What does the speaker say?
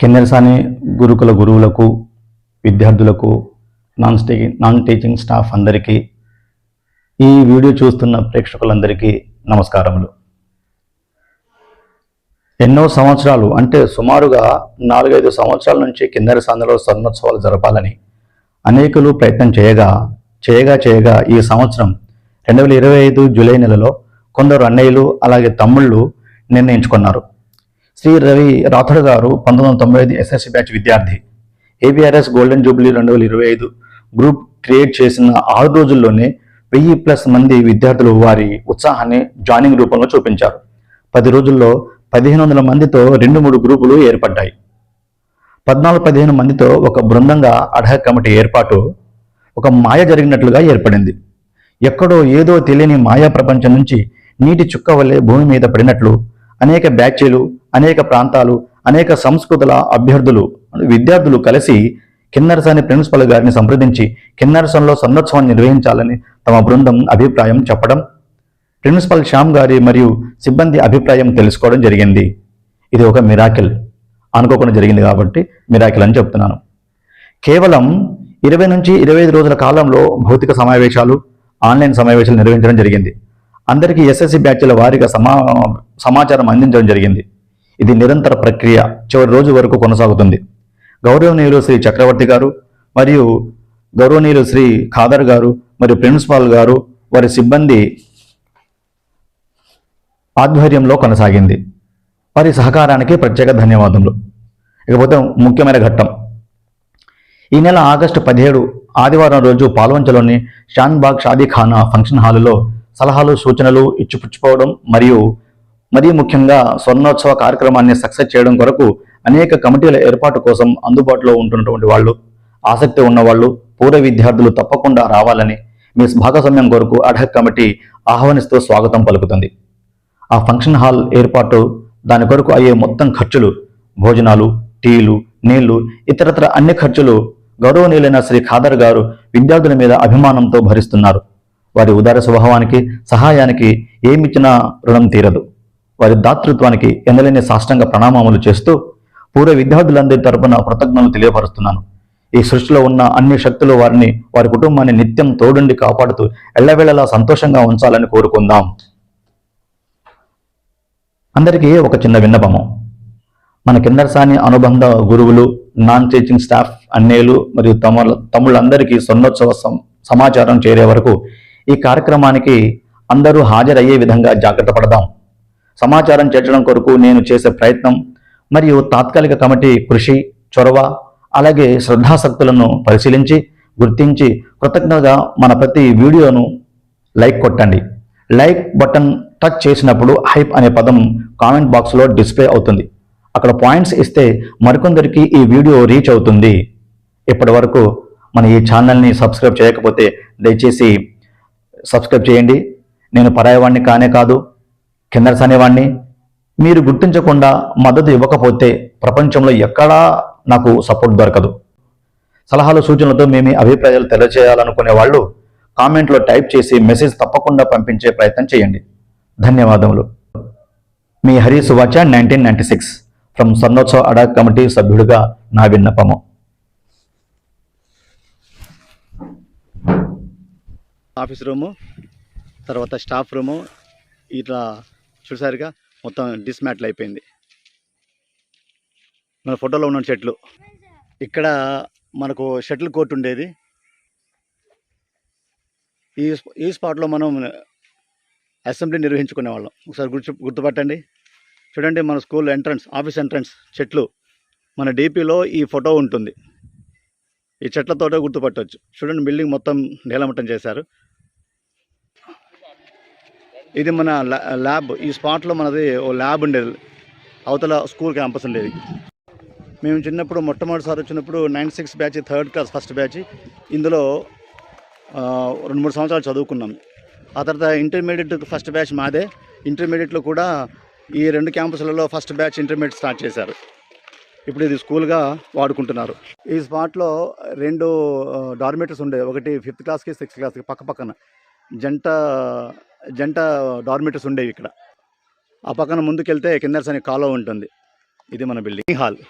కిందరసాని గురుకుల గురువులకు విద్యార్థులకు నాన్ స్టే నాన్ టీచింగ్ స్టాఫ్ అందరికీ ఈ వీడియో చూస్తున్న ప్రేక్షకులందరికీ నమస్కారములు. ఎన్నో సంవత్సరాలు అంటే సుమారుగా నాలుగైదు సంవత్సరాల నుంచి కిందరసానిలో స్వర్ణోత్సవాలు జరపాలని అనేకులు ప్రయత్నం చేయగా చేయగా చేయగా ఈ సంవత్సరం రెండు వేల ఇరవై ఐదు జూలై నెలలో కొందరు అన్నయ్యలు అలాగే తమ్ముళ్ళు నిర్ణయించుకున్నారు. శ్రీ రవి రాథోడ్ గారు పంతొమ్మిది వందల తొంభై ఐదు ఎస్ఎస్సి బ్యాచ్ విద్యార్థి. ఏబిఆర్ఎస్ గోల్డెన్ జూబ్లీ రెండు వేల ఇరవై ఐదు గ్రూప్ క్రియేట్ చేసిన ఆరు రోజుల్లోనే వెయ్యి ప్లస్ మంది విద్యార్థులు వారి ఉత్సాహాన్ని జాయినింగ్ రూపంలో చూపించారు. పది రోజుల్లో పదిహేను వందల మందితో రెండు మూడు గ్రూపులు ఏర్పడ్డాయి. పద్నాలుగు పదిహేను మందితో ఒక బృందంగా అడ్హక్ కమిటీ ఏర్పాటు ఒక మాయ జరిగినట్లుగా ఏర్పడింది. ఎక్కడో ఏదో తెలియని మాయా ప్రపంచం నుంచి నీటి చుక్క వల్లే భూమి మీద పడినట్లు అనేక బ్యాచ్లు అనేక ప్రాంతాలు అనేక సంస్కృతుల అభ్యర్థులు విద్యార్థులు కలిసి కిన్నరసాని ప్రిన్సిపల్ గారిని సంప్రదించి కిన్నరసంలో సన్నోత్సవాన్ని నిర్వహించాలని తమ బృందం అభిప్రాయం చెప్పడం ప్రిన్సిపల్ శ్యామ్ గారి మరియు సిబ్బంది అభిప్రాయం తెలుసుకోవడం జరిగింది. ఇది ఒక మిరాకిల్. అనుకోకుండా జరిగింది కాబట్టి మిరాకిల్ అని చెప్తున్నాను. కేవలం ఇరవై నుంచి ఇరవై ఐదు రోజుల కాలంలో భౌతిక సమావేశాలు ఆన్లైన్ సమావేశాలు నిర్వహించడం జరిగింది. అందరికీ ఎస్ఎస్సి బ్యాచ్ల వారీగా సమా సమాచారం అందించడం జరిగింది. ఇది నిరంతర ప్రక్రియ. చివరి రోజు వరకు కొనసాగుతుంది. గౌరవనీయులు శ్రీ చక్రవర్తి గారు మరియు గౌరవనీయులు శ్రీ ఖాదర్ గారు మరియు ప్రిన్సిపాల్ గారు వారి సిబ్బంది ఆధ్వర్యంలో కొనసాగింది. వారి సహకారానికి ప్రత్యేక ధన్యవాదములు. ఇకపోతే ముఖ్యమైన ఘట్టం. ఈ నెల ఆగస్టు పదిహేడు ఆదివారం రోజు పాల్వంచలోని షాన్బాగ్ షాదీఖానా ఫంక్షన్ హాలులో సలహాలు సూచనలు ఇచ్చిపుచ్చుకోవడం మరియు మరీ ముఖ్యంగా స్వర్ణోత్సవ కార్యక్రమాన్ని సక్సెస్ చేయడం కొరకు అనేక కమిటీల ఏర్పాటు కోసం అందుబాటులో ఉంటున్నటువంటి వాళ్ళు ఆసక్తి ఉన్నవాళ్ళు పూర్వ విద్యార్థులు తప్పకుండా రావాలని మీ భాగస్వామ్యం కొరకు అడ్హక్ కమిటీ ఆహ్వానిస్తూ స్వాగతం పలుకుతుంది. ఆ ఫంక్షన్ హాల్ ఏర్పాటు దాని కొరకు అయ్యే మొత్తం ఖర్చులు భోజనాలు టీలు నీళ్ళు ఇతరత్ర అన్ని ఖర్చులు గౌరవనీయులైన శ్రీ ఖాదర్ గారు విద్యార్థుల మీద అభిమానంతో భరిస్తున్నారు. వారి ఉదార స్వభావానికి సహాయానికి ఏమిచ్చినా రుణం తీరదు. వారి దాతృత్వానికి ఎనలేని సాష్టంగ ప్రణామములు చేస్తూ పూర్వ విద్యార్థులందరి తరపున కృతజ్ఞతలు తెలియపరుస్తున్నాను. ఈ సృష్టిలో ఉన్న అన్ని శక్తులు వారిని వారి కుటుంబాన్ని నిత్యం తోడుండి కాపాడుతూ ఎల్లవేళలా సంతోషంగా ఉంచాలని కోరుకుందాం. అందరికీ ఒక చిన్న విన్నపము. మన కిందర్సాని అనుబంధ గురువులు నాన్ టీచింగ్ స్టాఫ్ అన్నేలు మరియు తమ తమ్ముళ్ళందరికీ స్వర్ణోత్సవ సమాచారం చేరే వరకు ఈ కార్యక్రమానికి అందరూ హాజరయ్యే విధంగా జాగ్రత్త పడదాం. సమాచారం చేర్చడం కొరకు నేను చేసే ప్రయత్నం మరియు తాత్కాలిక కమిటీ కృషి చొరవ అలాగే శ్రద్ధాశక్తులను పరిశీలించి గుర్తించి కృతజ్ఞతగా మన ప్రతి వీడియోను లైక్ కొట్టండి. లైక్ బటన్ టచ్ చేసినప్పుడు హైప్ అనే పదం కామెంట్ బాక్స్లో డిస్ప్లే అవుతుంది. అక్కడ పాయింట్స్ ఇస్తే మరికొందరికి ఈ వీడియో రీచ్ అవుతుంది. ఇప్పటి వరకు మన ఈ ఛానల్ని సబ్స్క్రైబ్ చేయకపోతే దయచేసి సబ్స్క్రైబ్ చేయండి. నేను పరాయవాణ్ణి కానే కాదు కిందరసనేవాణ్ణి మీరు గుర్తించకుండా మద్దతు ఇవ్వకపోతే ప్రపంచంలో ఎక్కడా నాకు సపోర్ట్ దొరకదు. సలహాలు సూచనలతో మేము అభిప్రాయాలు తెలియజేయాలనుకునే వాళ్ళు కామెంట్లో టైప్ చేసి మెసేజ్ తప్పకుండా పంపించే ప్రయత్నం చేయండి. ధన్యవాదములు. మీ హరి సువాచ నైన్టీన్ నైన్టీ సిక్స్. ఫ్రమ్ సన్నోత్సవ అడా కమిటీ సభ్యుడిగా నా విన్నపము. ఆఫీస్ రూము తర్వాత స్టాఫ్ రూము ఇట్లా చూసారుగా మొత్తం డిస్మాటిల్ అయిపోయింది. మన ఫోటోలో ఉన్న చెట్లు ఇక్కడ మనకు షటిల్ కోర్ట్ ఉండేది. ఈ ఈ స్పాట్లో మనం అసెంబ్లీ నిర్వహించుకునే వాళ్ళం. ఒకసారి గుర్తు గుర్తుపట్టండి. చూడండి మన స్కూల్ ఎంట్రన్స్ ఆఫీస్ ఎంట్రన్స్ చెట్లు మన డీపీలో ఈ ఫోటో ఉంటుంది. ఈ చెట్లతోటే గుర్తుపట్టవచ్చు చూడండి బిల్డింగ్ మొత్తం నీలమట్టం చేశారు. ఇది మన ల్యా- ల్యాబ్. ఈ స్పాట్లో మనది ఓ ల్యాబ్ ఉండేది. అవతల స్కూల్ క్యాంపస్ ఉండేది. మేము చిన్నప్పుడు మొట్టమొదటిసారి వచ్చినప్పుడు nine six batch third class first batch. ఇందులో రెండు మూడు సంవత్సరాలు చదువుకున్నాం. ఆ తర్వాత ఇంటర్మీడియట్ ఫస్ట్ బ్యాచ్ మాదే. ఇంటర్మీడియట్లో కూడా ఈ రెండు క్యాంపస్లలో ఫస్ట్ బ్యాచ్ ఇంటర్మీడియట్ స్టార్ట్ చేశారు. ఇప్పుడు ఇది స్కూల్గా వాడుకుంటున్నారు. ఈ స్పాట్లో రెండు డార్మేటర్స్ ఉండేవి. ఒకటి ఫిఫ్త్ క్లాస్కి సిక్స్త్ క్లాస్కి పక్క పక్కన. జంట జంట డార్మిటర్స్ ఉండేవి ఇక్కడ. ఆ పక్కన ముందుకెళ్తే కిందర్స్ అనే కాలువ ఉంటుంది. ఇది మన బిల్డింగ్ హాల్